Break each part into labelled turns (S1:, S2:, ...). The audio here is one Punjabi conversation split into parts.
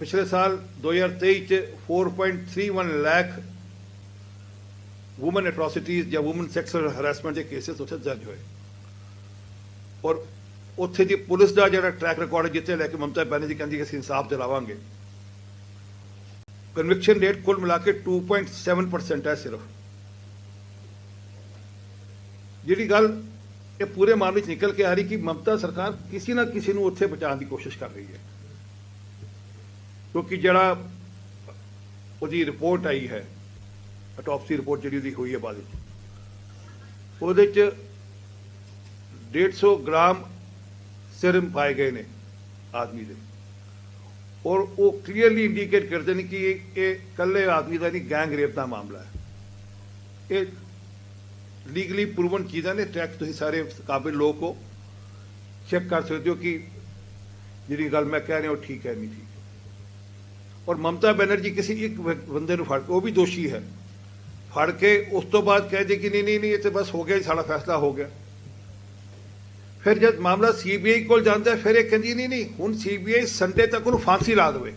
S1: ਪਿਛਲੇ ਸਾਲ 2023 ਚ 4.31 ਲੱਖ ਔਮਨ ਐਟ੍ਰੋਸਿਟੀਜ਼ ਜਾਂ ਔਮਨ ਸੈਕਸੁਅਲ ਹਰੈਸਮੈਂਟ ਦੇ ਕੇਸਿਸ ਉੱਥੇ ਦਰਜ ਹੋਏ। ਔਰ ਉੱਥੇ ਦੀ ਪੁਲਿਸ ਦਾ ਜਿਹੜਾ ਟਰੈਕ ਰਿਕਾਰਡ ਜਿੱਥੇ ਲੈ ਕੇ ਮਮਤਾ ਬੈਨਰਜੀ ਕਹਿੰਦੀ ਕਿ ਅਸੀਂ ਇਨਸਾਫ ਦਿਲਾਵਾਂਗੇ ਕਨਵਿਕਸ਼ਨ ਰੇਟ ਕੁੱਲ ਮਿਲਾ ਕੇ 2.7% ਹੈ ਸਿਰਫ। ਜਿਹੜੀ ਗੱਲ ਇਹ ਪੂਰੇ ਮਾਮਲੇ 'ਚ ਨਿਕਲ ਕੇ ਆ ਰਹੀ ਕਿ ਮਮਤਾ ਸਰਕਾਰ ਕਿਸੇ ਨਾ ਕਿਸੇ ਨੂੰ ਉੱਥੇ ਬਚਾਉਣ ਦੀ ਕੋਸ਼ਿਸ਼ ਕਰ ਰਹੀ ਹੈ। ਕਿਉਂਕਿ ਜਿਹੜਾ ਉਹਦੀ ਰਿਪੋਰਟ ਆਈ ਹੈ ਅਟੋਪਸੀ ਰਿਪੋਰਟ ਜਿਹੜੀ ਉਹਦੀ ਹੋਈ ਹੈ ਬਾਅਦ ਵਿੱਚ। ਉਹਦੇ 'ਚ 150 ਗ੍ਰਾਮ ਸਿਰਮ ਪਾਏ ਗਏ ਨੇ ਆਦਮੀ ਦੇ। ਔਰ ਉਹ ਕਲੀਅਰਲੀ ਇੰਡੀਕੇਟ ਕਰਦੇ ਨੇ ਕਿ ਇਹ ਇਹ ਇਕੱਲੇ ਆਦਮੀ ਦਾ ਨਹੀਂ ਗੈਂਗ ਰੇਪ ਦਾ ਮਾਮਲਾ ਹੈ। ਇਹ ਲੀਗਲੀ ਪ੍ਰੂਵਨ ਚੀਜ਼ਾਂ ਨੇ ਟੈਕਸ ਤੁਸੀਂ ਸਾਰੇ ਕਾਬਿਲ ਲੋਕ ਹੋ। ਚੈੱਕ ਕਰ ਸਕਦੇ ਹੋ ਕਿ ਜਿਹੜੀ ਗੱਲ ਮੈਂ ਕਹਿ ਰਿਹਾ ਉਹ ਠੀਕ ਹੈ ਨਹੀਂ ਠੀਕ। ਔਰ ਮਮਤਾ ਬੈਨਰਜੀ ਕਿਸੇ ਇੱਕ ਬੰਦੇ ਨੂੰ ਫੜ ਕੇ ਉਹ ਵੀ ਦੋਸ਼ੀ ਹੈ। ਫੜ ਕੇ ਉਸ ਤੋਂ ਬਾਅਦ ਕਹਿ ਦੇ ਕਿ ਨਹੀਂ ਨਹੀਂ ਨਹੀਂ ਇਹ ਤੇ ਬਸ ਹੋ ਗਿਆ ਜੀ, ਸਾਡਾ ਫੈਸਲਾ ਹੋ ਗਿਆ। ਫਿਰ ਜਦ ਮਾਮਲਾ ਸੀਬੀਆਈ ਕੋਲ ਜਾਂਦਾ ਫਿਰ ਇਹ ਕਹਿੰਦੀ ਨਹੀਂ ਨਹੀਂ ਹੁਣ ਸੀਬੀਆਈ ਸੰਡੇ ਤੱਕ ਉਹਨੂੰ ਫਾਂਸੀ ਲਾ ਦੇਵੇ।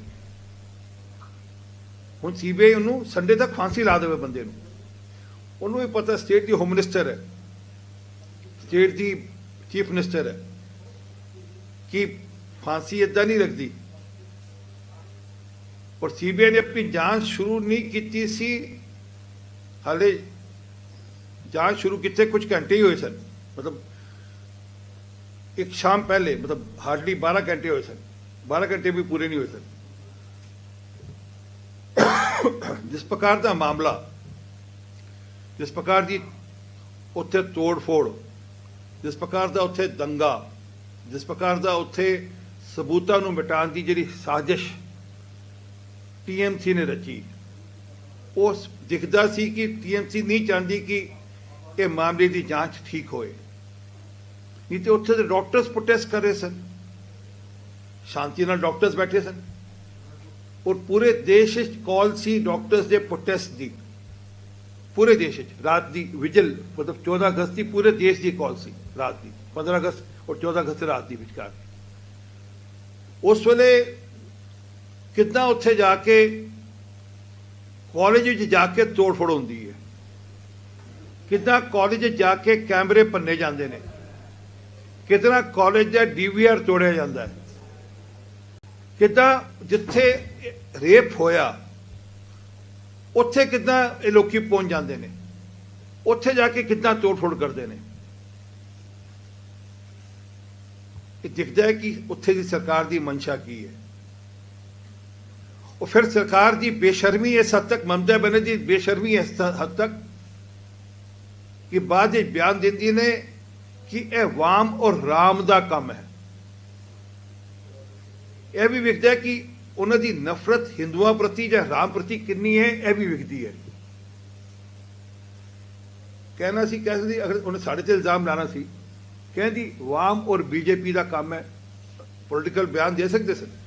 S1: ਹੁਣ ਸੀਬੀਆਈ ਉਹਨੂੰ ਸੰਡੇ ਤੱਕ ਫਾਂਸੀ ਲਾ ਦੇਵੇ ਬੰਦੇ ਨੂੰ। ਉਹਨੂੰ ਵੀ ਪਤਾ ਸਟੇਟ ਦੀ ਹੋਮ ਮਿਨਿਸਟਰ ਹੈ। ਸਟੇਟ ਦੀ ਚੀਫ ਮਿਨਿਸਟਰ ਹੈ। ਕਿ ਫਾਂਸੀ ਇਦਾਂ ਨਹੀਂ ਲੱਗਦੀ। ਔਰ ਸੀਬੀਆਈ ਨੇ ਆਪਣੀ ਜਾਂਚ ਸ਼ੁਰੂ ਨਹੀਂ ਕੀਤੀ ਸੀ। ਹਾਲੇ ਜਾਂਚ ਸ਼ੁਰੂ ਕੀਤੇ ਕੁਝ ਘੰਟੇ ਹੀ ਹੋਏ ਸਨ। ਮਤਲਬ ਇੱਕ ਸ਼ਾਮ ਪਹਿਲੇ, ਮਤਲਬ ਹਾਰਡਲੀ 12 ਘੰਟੇ ਹੋਏ ਸਨ। 12 ਘੰਟੇ ਵੀ ਪੂਰੇ ਨਹੀਂ ਹੋਏ ਸਨ। ਜਿਸ ਪ੍ਰਕਾਰ ਦਾ ਮਾਮਲਾ, ਜਿਸ ਪ੍ਰਕਾਰ ਦੀ ਉੱਥੇ ਤੋੜ-ਫੋੜ, ਜਿਸ ਪ੍ਰਕਾਰ ਦਾ ਉੱਥੇ ਦੰਗਾ, ਜਿਸ ਪ੍ਰਕਾਰ ਦਾ ਉੱਥੇ ਸਬੂਤਾਂ ਨੂੰ ਮਿਟਾਉਣ ਦੀ ਜਿਹੜੀ ਸਾਜ਼ਿਸ਼ ਟੀਐਮਸੀ ਨੇ ਰਚੀ। ਉਸ ਦਿਖਦਾ ਸੀ ਕਿ ਟੀਐਮਸੀ ਨਹੀਂ ਚਾਹੁੰਦੀ ਕਿ ਇਹ ਮਾਮਲੇ ਦੀ ਜਾਂਚ ਠੀਕ ਹੋਏ। ਨਹੀਂ ਤੇ ਉੱਥੇ ਦੇ ਡਾਕਟਰਸ ਪ੍ਰੋਟੈਸਟ ਕਰ ਰਹੇ ਸਨ। ਸ਼ਾਂਤੀ ਨਾਲ ਡਾਕਟਰਸ ਬੈਠੇ ਸਨ। ਔਰ ਪੂਰੇ ਦੇਸ਼ ਵਿੱਚ ਕਾਲ ਸੀ ਡਾਕਟਰਸ ਦੇ ਪ੍ਰੋਟੈਸਟ ਦੀ। ਪੂਰੇ ਦੇਸ਼ ਵਿੱਚ, ਰਾਤ ਦੀ ਵਿਜਲ ਮਤਲਬ 14 ਅਗਸਤ ਦੀ ਪੂਰੇ ਦੇਸ਼ ਦੀ ਕਾਲ ਸੀ ਰਾਤ ਦੀ। 15 ਅਗਸਤ ਔਰ 14 ਅਗਸਤ ਰਾਤ ਦੀ ਵਿਚਕਾਰ। ਉਸ ਵੇਲੇ ਕਿੱਦਾਂ ਉੱਥੇ ਜਾ ਕੇ ਕਾਲਜ ਵਿੱਚ ਜਾ ਕੇ ਤੋੜ-ਫੋੜ ਹੁੰਦੀ ਹੈ? ਕਿੱਦਾਂ ਕਾਲਜ ਜਾ ਕੇ ਕੈਮਰੇ ਭੰਨੇ ਜਾਂਦੇ ਨੇ? ਕਿਤਨਾ ਕਾਲਜ ਦਾ ਡੀਵੀਆਰ ਤੋੜਿਆ ਜਾਂਦਾ ਹੈ? ਕਿੱਦਾਂ ਜਿੱਥੇ ਰੇਪ ਹੋਇਆ, ਉੱਥੇ ਕਿੱਦਾਂ ਇਹ ਲੋਕੀ ਪਹੁੰਚ ਜਾਂਦੇ ਨੇ? ਉੱਥੇ ਜਾ ਕੇ ਕਿੱਦਾਂ ਤੋੜ-ਫੋੜ ਕਰਦੇ ਨੇ? ਇਹ ਦਿਖਦਾ ਹੈ ਕਿ ਉੱਥੇ ਦੀ ਸਰਕਾਰ ਦੀ ਮਨਸ਼ਾ ਕੀ ਹੈ? ਉਹ ਫਿਰ ਸਰਕਾਰ ਦੀ ਬੇਸ਼ਰਮੀ ਇਸ ਹੱਦ ਤੱਕ, ਮਮਤਾ ਬੈਨਰਜੀ ਦੀ ਬੇਸ਼ਰਮੀ ਇਸ ਹੱਦ ਤੱਕ ਕਿ ਬਾਅਦ ਵਿੱਚ ਬਿਆਨ ਦਿੰਦੀ ਨੇ ਕਿ ਇਹ ਵਾਮ ਔਰ ਰਾਮ ਦਾ ਕੰਮ ਹੈ। ਇਹ ਵੀ ਵਿਖਦਾ ਕਿ ਉਹਨਾਂ ਦੀ ਨਫ਼ਰਤ ਹਿੰਦੂਆਂ ਪ੍ਰਤੀ ਜਾਂ ਰਾਮ ਪ੍ਰਤੀ ਕਿੰਨੀ ਹੈ, ਇਹ ਵੀ ਵਿਖਦੀ ਹੈ। ਕਹਿਣਾ ਸੀ ਕਹਿੰਦੀ ਅਗਰ ਉਹਨੇ ਸਾਡੇ ਤੇ ਇਲਜ਼ਾਮ ਲਾਣਾ ਸੀ, ਕਹਿੰਦੀ ਵਾਮ ਔਰ ਬੀਜੇਪੀ ਦਾ ਕੰਮ ਹੈ। ਪੋਲੀਟੀਕਲ ਬਿਆਨ ਦੇ ਸਕਦੇ ਸਨ।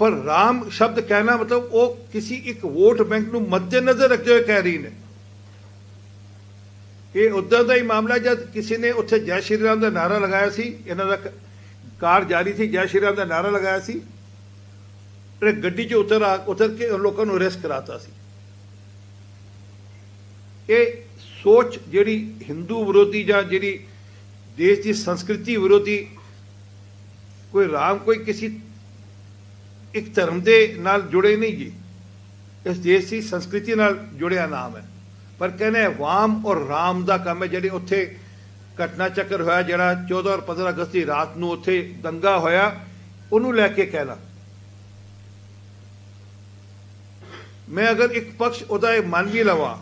S1: ਪਰ ਰਾਮ ਸ਼ਬਦ ਕਹਿਣਾ ਮਤਲਬ ਉਹ ਕਿਸੇ ਇੱਕ ਵੋਟ ਬੈਂਕ ਨੂੰ ਮੱਦੇਨਜ਼ਰ ਰੱਖਦੇ ਹੋਏ ਕਹਿ ਰਹੀ ਨੇ। ਇਹ ਉਦਾਂ ਦਾ ਹੀ ਮਾਮਲਾ ਜਦ ਕਿਸੇ ਨੇ ਉੱਥੇ ਜੈ ਸ਼੍ਰੀ ਰਾਮ ਦਾ ਨਾਰਾ ਲਗਾਇਆ ਸੀ, ਇਹਨਾਂ ਦਾ ਕਾਰ ਜਾਰੀ ਸੀ, ਜੈ ਸ਼੍ਰੀ ਰਾਮ ਦਾ ਨਾਰਾ ਲਗਾਇਆ ਸੀ, ਤੇ ਗੱਡੀ 'ਚ ਉਤਰ ਆ, ਉਤਰ ਕੇ ਲੋਕਾਂ ਨੂੰ ਅਰੈਸਟ ਕਰਾਤਾ ਸੀ। ਇਹ ਸੋਚ ਜਿਹੜੀ ਹਿੰਦੂ ਵਿਰੋਧੀ ਜਾਂ ਜਿਹੜੀ ਦੇਸ਼ ਦੀ ਸੰਸਕ੍ਰਿਤੀ ਵਿਰੋਧੀ, ਕੋਈ ਰਾਮ, ਕੋਈ ਕਿਸੇ ਇੱਕ ਧਰਮ ਦੇ ਨਾਲ ਜੁੜੇ ਨਹੀਂ ਜੀ। ਇਸ ਦੇਸ਼ ਦੀ ਸੰਸਕ੍ਰਿਤੀ ਨਾਲ ਜੁੜਿਆ ਨਾਮ ਹੈ। ਪਰ ਕਹਿੰਦੇ ਵਾਮ ਔਰ ਰਾਮ ਦਾ ਕੰਮ ਹੈ ਜਿਹੜੇ ਉੱਥੇ ਘਟਨਾ ਚੱਕਰ ਹੋਇਆ, ਜਿਹੜਾ 14 ਔਰ 15 ਅਗਸਤ ਦੀ ਰਾਤ ਨੂੰ ਉੱਥੇ ਦੰਗਾ ਹੋਇਆ, ਉਹਨੂੰ ਲੈ ਕੇ ਕਹਿਣਾ। ਮੈਂ ਅਗਰ ਇੱਕ ਪਕਸ਼ ਉਹਦਾ ਇਹ ਮੰਨ ਵੀ ਲਵਾਂ,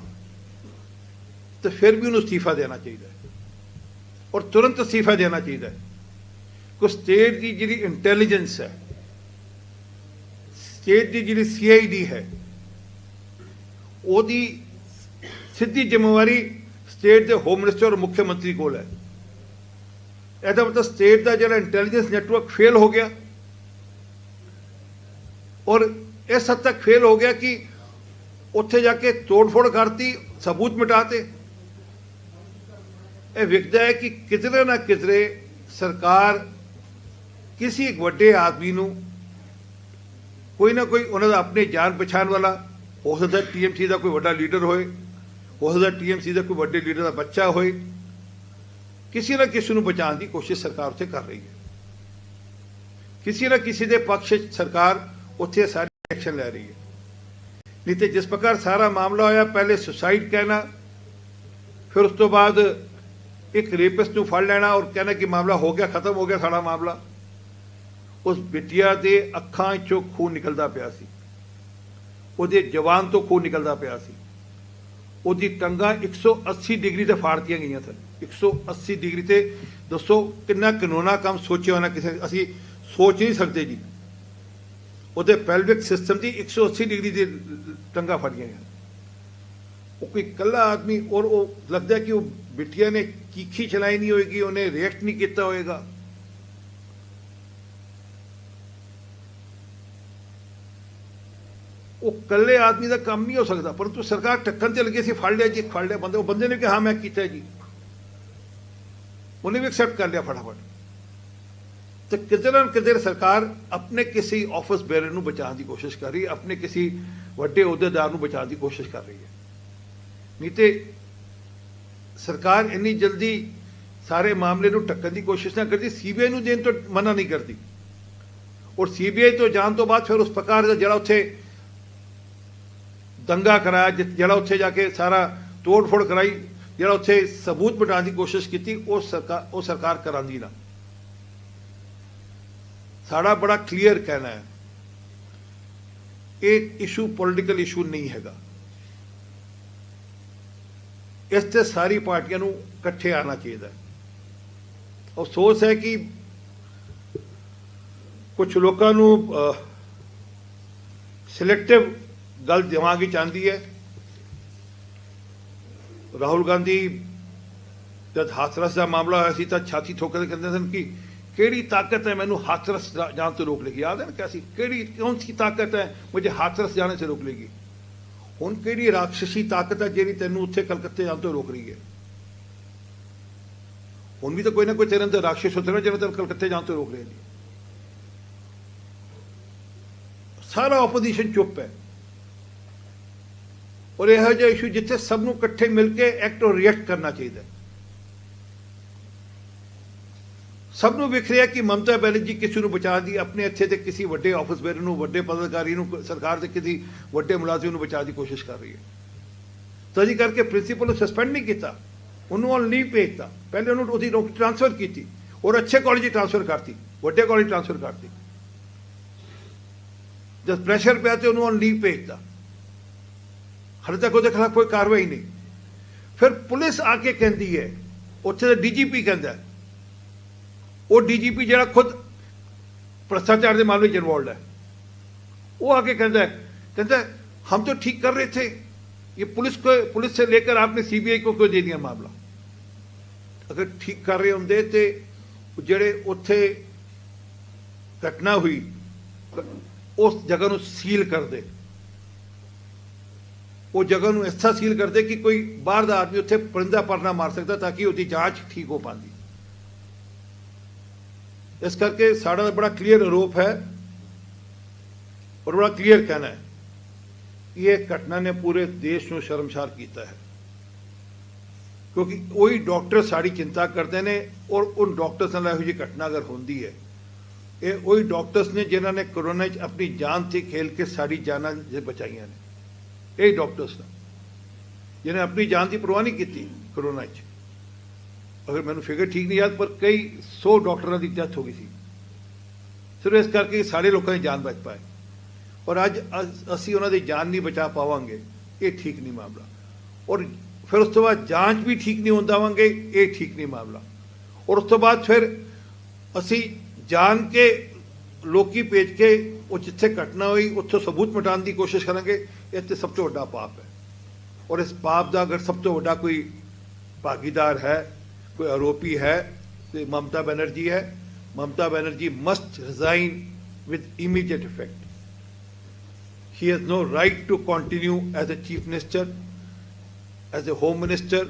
S1: ਤਾਂ ਫਿਰ ਵੀ ਉਹਨੂੰ ਅਸਤੀਫਾ ਦੇਣਾ ਚਾਹੀਦਾ ਔਰ ਤੁਰੰਤ ਅਸਤੀਫਾ ਦੇਣਾ ਚਾਹੀਦਾ ਹੈ। ਸਟੇਟ ਦੀ ਜਿਹੜੀ ਇੰਟੈਲੀਜੈਂਸ ਹੈ ਸਟੇਟ ਦੀ ਜਿਹੜੀ ਸੀਆਈਡੀ ਹੈ, ਉਹਦੀ ਸਿੱਧੀ ਜ਼ਿੰਮੇਵਾਰੀ ਸਟੇਟ ਦੇ ਹੋਮ ਮਿਨਿਸਟਰ ਔਰ ਮੁੱਖ ਮੰਤਰੀ ਕੋਲ ਹੈ। ਇਹਦਾ ਮਤਲਬ ਸਟੇਟ ਦਾ ਜਿਹੜਾ ਇੰਟੈਲੀਜੈਂਸ ਨੈਟਵਰਕ ਫੇਲ ਹੋ ਗਿਆ। ਔਰ ਇਸ ਹੱਦ ਤੱਕ ਫੇਲ ਹੋ ਗਿਆ ਕਿ ਉੱਥੇ ਜਾ ਕੇ ਤੋੜ-ਫੋੜ ਕਰਤੀ, ਸਬੂਤ ਮਿਟਾਤੇ। ਇਹ ਵਿਖਦਾ ਹੈ ਕਿ ਕਿਧਰੇ ਨਾ ਕਿਧਰੇ ਸਰਕਾਰ ਕਿਸੇ ਇੱਕ ਵੱਡੇ ਆਦਮੀ ਨੂੰ ਕੋਈ ਨਾ ਕੋਈ ਉਹਨਾਂ ਦਾ ਆਪਣੇ ਜਾਣ ਪਛਾਣ ਵਾਲਾ, ਹੋ ਸਕਦਾ ਟੀਐਮਸੀ ਦਾ ਕੋਈ ਵੱਡਾ ਲੀਡਰ ਹੋਏ, ਹੋ ਸਕਦਾ ਟੀਐਮਸੀ ਦਾ ਕੋਈ ਵੱਡੇ ਲੀਡਰ ਦਾ ਬੱਚਾ ਹੋਏ, ਕਿਸੇ ਨਾ ਕਿਸੇ ਨੂੰ ਬਚਾਉਣ ਦੀ ਕੋਸ਼ਿਸ਼ ਸਰਕਾਰ ਉੱਥੇ ਕਰ ਰਹੀ ਹੈ। ਕਿਸੇ ਨਾ ਕਿਸੇ ਦੇ ਪੱਖ 'ਚ ਸਰਕਾਰ ਉੱਥੇ ਸਾਰੀ ਐਕਸ਼ਨ ਲੈ ਰਹੀ ਹੈ। ਨਹੀਂ ਤੇ ਜਿਸ ਪ੍ਰਕਾਰ ਸਾਰਾ ਮਾਮਲਾ ਹੋਇਆ, ਪਹਿਲੇ ਸੁਸਾਈਡ ਕਹਿਣਾ, ਫਿਰ ਉਸ ਤੋਂ ਬਾਅਦ ਇੱਕ ਰੇਪਿਸਟ ਨੂੰ ਫੜ ਲੈਣਾ ਔਰ ਕਹਿਣਾ ਕਿ ਮਾਮਲਾ ਹੋ ਗਿਆ, ਖਤਮ ਹੋ ਗਿਆ ਸਾਡਾ ਮਾਮਲਾ। ਉਸ ਬਿਟਿਆ ਦੇ ਅੱਖਾਂ 'ਚੋਂ ਖੂਨ ਨਿਕਲਦਾ ਪਿਆ ਸੀ। ਉਹਦੇ ਜਵਾਨ ਤੋਂ ਖੂਨ ਨਿਕਲਦਾ ਪਿਆ ਸੀ। ਉਹਦੀ ਟੰਗਾਂ 180 ਡਿਗਰੀ ਤੇ ਫਾੜਤੀਆਂ ਗਈਆਂ ਸਨ। 180 ਡਿਗਰੀ ਤੇ ਦੱਸੋ ਕਿੰਨਾ ਕਾਨੂੰਨਾ ਕੰਮ ਸੋਚਿਆ ਹੋਣਾ ਕਿਸੇ ਅਸੀਂ ਸੋਚ ਨਹੀਂ ਸਕਦੇ ਜੀ। ਉਹਦੇ ਪੈਲਵਿਕ ਸਿਸਟਮ ਦੀ 180 ਡਿਗਰੀ ਦੀ ਟੰਗਾਂ ਫੜੀਆਂ ਗਈਆਂ। ਉਹ ਕੋਈ ਇਕੱਲਾ ਆਦਮੀ ਔਰ ਉਹ ਲੱਗਦਾ ਕਿ ਉਹ ਬਿਟਿਆ ਨੇ ਕੀਖੀ ਚਲਾਈ ਨਹੀਂ ਹੋਏਗੀ, ਉਹਨੇ ਰਿਐਕਟ ਨਹੀਂ ਕੀਤਾ ਹੋਏਗਾ। ਉਹ ਇਕੱਲੇ ਆਦਮੀ ਦਾ ਕੰਮ ਨਹੀਂ ਹੋ ਸਕਦਾ, ਪਰੰਤੂ ਸਰਕਾਰ ਟੱਕਣ ਤੇ ਲੱਗੀ ਸੀ, ਫੜ ਲਿਆ ਜੀ, ਫੜ ਲਿਆ ਬੰਦੇ, ਉਹ ਬੰਦੇ ਨੇ ਕਿਹਾ, ਹਾਂ, ਮੈਂ ਕੀਤਾ ਜੀ। ਉਹਨੇ ਵੀ ਐਕਸੈਪਟ ਕਰ ਲਿਆ ਫਟਾਫਟ। ਤੇ ਕਿਤੇ ਨਾ ਕਿਤੇ ਸਰਕਾਰ ਆਪਣੇ ਕਿਸੇ ਆਫਿਸ ਬੇਅਰ ਨੂੰ ਬਚਾਉਣ ਦੀ ਕੋਸ਼ਿਸ਼ ਕਰ ਰਹੀ ਹੈ, ਆਪਣੇ ਕਿਸੇ ਵੱਡੇ ਅਹੁਦੇਦਾਰ ਨੂੰ ਬਚਾਉਣ ਦੀ ਕੋਸ਼ਿਸ਼ ਕਰ ਰਹੀ ਹੈ। ਨਹੀਂ ਤੇ ਸਰਕਾਰ ਇੰਨੀ ਜਲਦੀ ਸਾਰੇ ਮਾਮਲੇ ਨੂੰ ਟੱਕਣ ਦੀ ਕੋਸ਼ਿਸ਼ ਨਾ ਕਰਦੀ ਸੀਬੀਆਈ ਨੂੰ ਦੇਣ ਤੋਂ ਮਨਾ ਨਹੀਂ ਕਰਦੀ। ਔਰ ਸੀਬੀਆਈ ਤੋਂ ਜਾਣ ਤੋਂ ਬਾਅਦ ਫਿਰ ਉਸ ਪ੍ਰਕਾਰ ਦਾ ਜਿਹੜਾ ਉੱਥੇ ਦੰਗਾ ਕਰਾਇਆ ਜਿ- ਜਿਹੜਾ ਉੱਥੇ ਜਾ ਕੇ ਸਾਰਾ ਤੋੜ-ਫੋੜ ਕਰਾਈ, ਜਿਹੜਾ ਉੱਥੇ ਸਬੂਤ ਮਿਟਾਉਣ ਦੀ ਕੋਸ਼ਿਸ਼ ਕੀਤੀ, ਉਹ ਸਰਕਾਰ ਉਹ ਸਰਕਾਰ ਕਰਾਂਦੀ ਨਾ। ਸਾਡਾ ਬੜਾ ਕਲੀਅਰ ਕਹਿਣਾ ਹੈ। ਇਹ ਇਸ਼ੂ ਪੋਲਿਟੀਕਲ ਇਸ਼ੂ ਨਹੀਂ ਹੈਗਾ। ਇਸ ਤੇ ਸਾਰੀ ਪਾਰਟੀਆਂ ਨੂੰ ਇਕੱਠੇ ਆਉਣਾ ਚਾਹੀਦਾ ਅਫਸੋਸ ਹੈ ਕਿ ਕੁਝ ਲੋਕਾਂ ਨੂੰ ਸਿਲੈਕਟਿਵ ਗੱਲ ਦਿਮਾਗ ਵਿੱਚ ਆਉਂਦੀ ਹੈ। ਰਾਹੁਲ ਗਾਂਧੀ ਜਦ ਹਾਥਰਸ ਦਾ ਮਾਮਲਾ ਹੋਇਆ ਸੀ ਤਾਂ ਛਾਤੀ ਠੋਕ ਕੇ ਕਹਿੰਦੇ ਸਨ ਕਿ ਕਿਹੜੀ ਤਾਕਤ ਹੈ ਮੈਨੂੰ ਹਾਥਰਸ ਜਾਣ ਤੋਂ ਰੋਕ ਲੇਗੀ? ਯਾਦ ਹੈ ਨਾ ਕਿਆ ਸੀ, ਕਿਹੜੀ, ਕੌਣ ਸੀ ਤਾਕਤ ਹੈ ਮੁਝੇ ਹਾਥਰਸ ਜਾਣੇ ਸੇ ਰੋਕ ਲੇਗੀ? ਹੁਣ ਕਿਹੜੀ ਰਾਖਸ਼ੀ ਤਾਕਤ ਹੈ ਜਿਹੜੀ ਤੈਨੂੰ ਉੱਥੇ ਕਲਕੱਤੇ ਜਾਣ ਤੋਂ ਰੋਕ ਰਹੀ ਹੈ? ਹੁਣ ਵੀ ਤਾਂ ਕੋਈ ਨਾ ਕੋਈ ਤੇਰੇ ਅੰਦਰ ਰਾਖਸ਼ ਹੁੰਦੇ ਨਾ ਜਿਹੜਾ ਤੈਨੂੰ ਕਲਕੱਤੇ ਜਾਣ ਤੋਂ ਰੋਕ ਰਿਹਾ ਜੀ ਸਾਰਾ ਆਪੋਜੀਸ਼ਨ ਚੁੱਪ ਹੈ। ਔਰ ਇਹੋ ਜਿਹਾ ਇਸ਼ੂ ਜਿੱਥੇ ਸਭ ਨੂੰ ਇਕੱਠੇ ਮਿਲ ਕੇ ਐਕਟ ਔਰ ਰਿਐਕਟ ਕਰਨਾ ਚਾਹੀਦਾ ਸਭ ਨੂੰ ਵਿਖ ਰਿਹਾ ਕਿ ਮਮਤਾ ਬੈਨਰਜੀ ਕਿਸੇ ਨੂੰ ਬਚਾ ਦੀ, ਆਪਣੇ ਇੱਥੇ ਦੇ ਕਿਸੇ ਵੱਡੇ ਆਫਿਸ ਬੇਅਰ ਨੂੰ, ਵੱਡੇ ਪਦਾਧਿਕਾਰੀ ਨੂੰ ਸਰਕਾਰ ਦੇ ਕਿਸੇ ਵੱਡੇ ਮੁਲਾਜ਼ਮ ਨੂੰ ਬਚਾਉਣ ਦੀ ਕੋਸ਼ਿਸ਼ ਕਰ ਰਹੀ ਹੈ। ਤਾਂ ਜੀ ਕਰਕੇ ਪ੍ਰਿੰਸੀਪਲ ਨੂੰ ਸਸਪੈਂਡ ਨਹੀਂ ਕੀਤਾ। ਉਹਨੂੰ ਔਨ ਲੀਵ ਭੇਜਤਾ। ਪਹਿਲੇ ਉਹਨੂੰ ਉਹਦੀ ਨੌਕਰੀ ਟ੍ਰਾਂਸਫਰ ਕੀਤੀ ਔਰ ਅੱਛੇ ਕਾਲਜ ਟ੍ਰਾਂਸਫਰ ਕਰਤੀ, ਵੱਡੇ ਕਾਲਜ ਟ੍ਰਾਂਸਫਰ ਕਰਤੀ। ਜਦ ਪ੍ਰੈਸ਼ਰ ਪਿਆ ਤੇ ਉਹਨੂੰ ਔਨ ਲੀਵ ਭੇਜਤਾ। ਹਲੇ ਤੱਕ ਉਹਦੇ ਖਿਲਾਫ ਕੋਈ ਕਾਰਵਾਈ ਨਹੀਂ ਫਿਰ ਪੁਲਿਸ ਆ ਕੇ ਕਹਿੰਦੀ ਹੈ ਉੱਥੇ ਦਾ ਡੀਜੀਪੀ ਕਹਿੰਦਾ ਉਹ ਡੀਜੀਪੀ ਜਿਹੜਾ ਖੁਦ ਭ੍ਰਸ਼ਟਾਚਾਰ ਦੇ ਮਾਮਲੇ 'ਚ ਇਨਵੋਲਡ ਹੈ वो आके कहता है कहता है हम तो ठीक कर रहे थे ये पुलिस को पुलिस से लेकर आपने सीबीआई को क्यों दे दिया मामला अगर ठीक कर रहे होंगे तो जोड़े उत्थे घटना हुई उस जगह सील कर दे ਉਹ ਜਗ੍ਹਾ ਨੂੰ ਐਸਾ ਸੀਲ ਕਰਦੇ ਕਿ ਕੋਈ ਬਾਹਰ ਦਾ ਆਦਮੀ ਉੱਥੇ ਪਰਿੰਦਾ ਪਰਨਾ ਮਾਰ ਸਕਦਾ ਤਾਂ ਕਿ ਉਹਦੀ ਜਾਂਚ ਠੀਕ ਹੋ ਪਾਉਂਦੀ। ਇਸ ਕਰਕੇ ਸਾਡਾ ਬੜਾ ਕਲੀਅਰ ਆਰੋਪ ਹੈ ਔਰ ਬੜਾ ਕਲੀਅਰ ਕਹਿਣਾ ਹੈ ਕਿ ਇਹ ਘਟਨਾ ਨੇ ਪੂਰੇ ਦੇਸ਼ ਨੂੰ ਸ਼ਰਮਸ਼ਾਰ ਕੀਤਾ ਹੈ। ਕਿਉਂਕਿ ਉਹੀ ਡਾਕਟਰ ਸਾਡੀ ਚਿੰਤਾ ਕਰਦੇ ਨੇ ਔਰ ਉਹ ਡਾਕਟਰਸ ਨਾਲ ਇਹੋ ਜਿਹੀ ਘਟਨਾ ਅਗਰ ਹੁੰਦੀ ਹੈ, ਇਹ ਉਹੀ ਡਾਕਟਰਸ ਨੇ ਜਿਨ੍ਹਾਂ ਨੇ ਕਰੋਨਾ 'ਚ ਆਪਣੀ ਜਾਨ ਤੇ ਖੇਲ ਕੇ ਸਾਡੀ ਜਾਨਾਂ ਜੇ ਬਚਾਈਆਂ ਨੇ। ਇਹ ਡਾਕਟਰਸ ਨੇ ਜਿਹਨੇ ਆਪਣੀ ਜਾਨ ਦੀ ਪਰਵਾਹ ਨਹੀਂ ਕੀਤੀ ਕਰੋਨਾ 'ਚ। ਅਗਰ ਮੈਨੂੰ ਫਿਗਰ ਠੀਕ ਨਹੀਂ ਯਾਦ, ਪਰ ਕਈ 100 ਡਾਕਟਰਾਂ ਦੀ ਡੈਥ ਹੋ ਗਈ ਸੀ। ਸਿਰਫ ਇਸ ਕਰਕੇ ਸਾਰੇ ਲੋਕਾਂ ਦੀ ਜਾਨ ਬਚ ਪਾਏ। ਔਰ ਅੱਜ ਅਸ- ਅਸੀਂ ਉਹਨਾਂ ਦੀ ਜਾਨ ਨਹੀਂ ਬਚਾ ਪਾਵਾਂਗੇ, ਇਹ ਠੀਕ ਨਹੀਂ ਮਾਮਲਾ। ਔਰ ਫਿਰ ਉਸ ਤੋਂ ਬਾਅਦ ਜਾਂਚ ਵੀ ਠੀਕ ਨਹੀਂ ਹੁੰਦਾਵਾਂਗੇ ਇਹ ਠੀਕ ਨਹੀਂ ਮਾਮਲਾ। ਔਰ ਉਸ ਤੋਂ ਬਾਅਦ ਫਿਰ ਅਸੀਂ ਜਾਣ ਕੇ ਲੋਕੀ ਭੇਜ ਕੇ ਉਹ ਜਿੱਥੇ ਘਟਨਾ ਹੋਈ ਉੱਥੋਂ ਸਬੂਤ ਮਿਟਾਉਣ ਦੀ ਕੋਸ਼ਿਸ਼ ਕਰਾਂਗੇ ਇਹ ਤੇ ਸਭ ਤੋਂ ਵੱਡਾ ਪਾਪ ਹੈ ਔਰ ਇਸ ਪਾਪ ਦਾ ਅਗਰ ਸਭ ਤੋਂ ਵੱਡਾ ਕੋਈ ਭਾਗੀਦਾਰ ਹੈ ਕੋਈ ਆਰੋਪੀ ਹੈ ਤੇ ਮਮਤਾ ਬੈਨਰਜੀ ਹੈ Mamata Banerjee must resign with immediate effect he has no right to continue as a chief minister, as a home minister,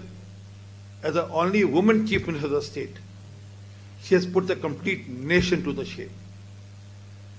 S1: as the only woman chief minister of the state. She has put the complete nation to the shame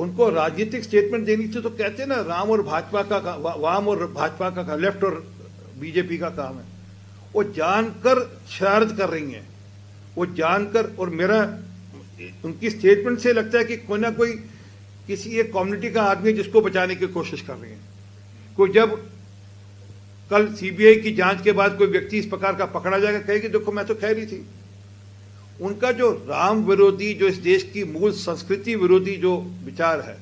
S1: उनको राजनीतिक स्टेटमेंट देनी थी तो कहते ना, राम और भाजपा का वाम और भाजपा का का- लेफ़्ट और बीजेपी का काम है। वो जानकर शरारत कर रही हैं। वो जानकर और मेरा, उनकी स्टेटमेंट से लगता है कि कोई ना कोई किसी एक कम्युनिटी का आदमी जिसको बचाने की कोशिश कर रही है। कोई जब कल सीबीआई की जाँच के बाद कोई व्यक्ति इस प्रकार का पकड़ा जाएगा, कहेगी, देखो, मैं तो कह रही थी। उनका जो राम विरोधी जो इस देश की मूल संस्कृति विरोधी जो विचार है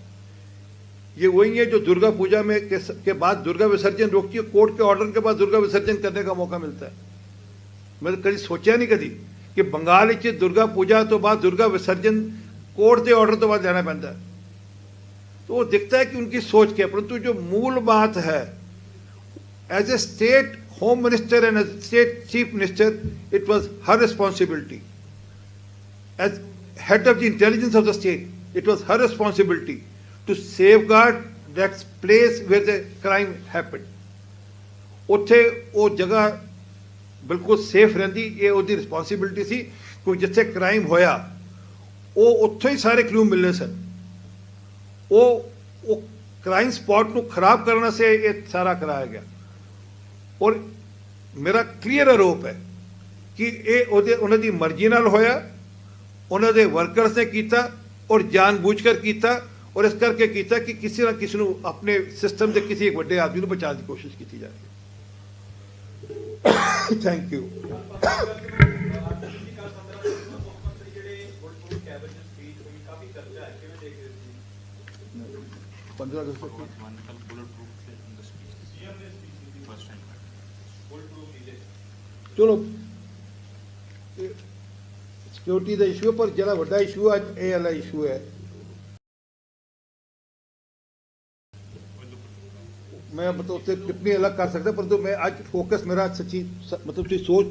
S1: ये वही है जो दुर्गा पूजा में के, के बाद दुर्गा विसर्जन रोकती है कोर्ट के ऑर्डर के बाद दुर्गा विसर्जन करने का मौका मिलता है। मैं तो कभी सोचा नहीं कभी कि बंगाल च दुर्गा पूजा तो बाद दुर्गा विसर्जन कोर्ट के ऑर्डर तो बाद लेना पैंता है। तो वो दिखता है कि उनकी सोच क्या परंतु जो मूल बात है as a state home minister and state chief minister it was her responsibility as head of the intelligence of the state, it was her responsibility to safeguard that place where the crime happened. ਉੱਥੇ ਉਹ ਜਗ੍ਹਾ ਬਿਲਕੁਲ ਸੇਫ ਰਹਿੰਦੀ ਇਹ ਉਹਦੀ ਰਿਸਪੌਂਸਿਬਿਲਟੀ ਸੀ ਕੋਈ ਜਿੱਥੇ ਕ੍ਰਾਈਮ ਹੋਇਆ ਉਹ ਉੱਥੇ ਹੀ ਸਾਰੇ ਕਲੂ ਮਿਲਨੇ ਸਨ ਉਹ ਉਹ ਕ੍ਰਾਈਮ ਸਪੌਟ ਨੂੰ ਖਰਾਬ ਕਰਨ ਵਾਸਤੇ ਇਹ ਸਾਰਾ ਕਰਾਇਆ ਗਿਆ ਔਰ ਮੇਰਾ ਕਲੀਅਰ ਆਰੋਪ ਹੈ ਕਿ ਇਹ ਉਹਦੇ ਉਹਨਾਂ ਦੀ ਮਰਜ਼ੀ ਨਾਲ ਹੋਇਆ ਉਹਨਾਂ ਦੇ ਵਰਕਰਸ ਨੇ ਕੀਤਾ ਔਰ ਜਾਣਬੁੱਝਕਰ ਕੀਤਾ ਔਰ ਇਸ ਕਰਕੇ ਕੀਤਾ ਕਿ ਕਿਸੇ ਨਾ ਕਿਸੇ ਨੂੰ ਆਪਣੇ ਸਿਸਟਮ ਦੇ ਕਿਸੇ ਇੱਕ ਵੱਡੇ ਆਦਮੀ ਨੂੰ ਬਚਾਉਣ ਦੀ ਕੋਸ਼ਿਸ਼ ਕੀਤੀ ਜਾ ਰਹੀ ਹੈ। ਥੈਂਕ ਯੂ ਚਲੋ। ਸਿਕਿਉਰਿਟੀ ਦਾ ਇਸ਼ੂ ਪਰ ਜਿਹੜਾ ਵੱਡਾ ਇਸ਼ੂ ਅੱਜ ਇਹ ਵਾਲਾ ਇਸ਼ੂ ਹੈ। ਮੈਂ ਮਤਲਬ ਉੱਤੇ ਟਿੱਪਣੀ ਅਲੱਗ ਕਰ ਸਕਦਾ ਪਰੰਤੂ ਮੈਂ ਅੱਜ ਫੋਕਸ ਮੇਰਾ ਸੱਚੀ ਮਤਲਬ ਤੁਸੀਂ ਸੋਚ,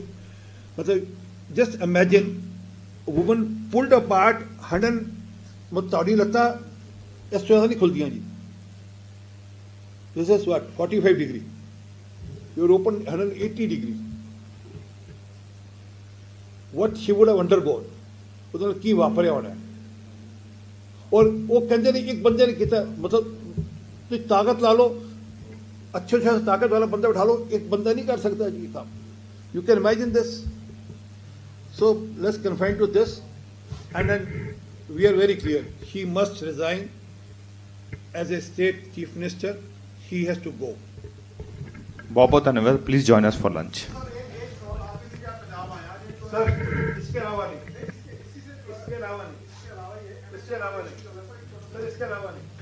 S1: ਮਤਲਬ just imagine woman pulled apart ਹੰਡਨ ਮਤਲਬ ਤੁਹਾਡੀ ਲੱਤਾਂ ਇਸ ਤਰ੍ਹਾਂ ਨਹੀਂ ਖੁੱਲਦੀਆਂ ਜੀ। This is what 45 degree you are open 180 degree what she would have undergone. उन्होंने तो की वापर होना है। और वो कहते नहीं एक बंदे ने कितना मतलब तो ताकत ला लो, अच्छे अच्छे ताकत वाला बंदा उठा लो, एक बंदा नहीं कर सकता ये काम। You can imagine this so let's confine to this end and we are very clear he must resign as a state chief minister he has to go
S2: बहुत बहुत धन्यवाद
S3: please join us for lunch
S1: sir इसके अलावा नहीं
S3: इसी से
S1: इसके अलावा नहीं
S3: इसके अलावा ये
S1: इसके अलावा नहीं सर इसके अलावा नहीं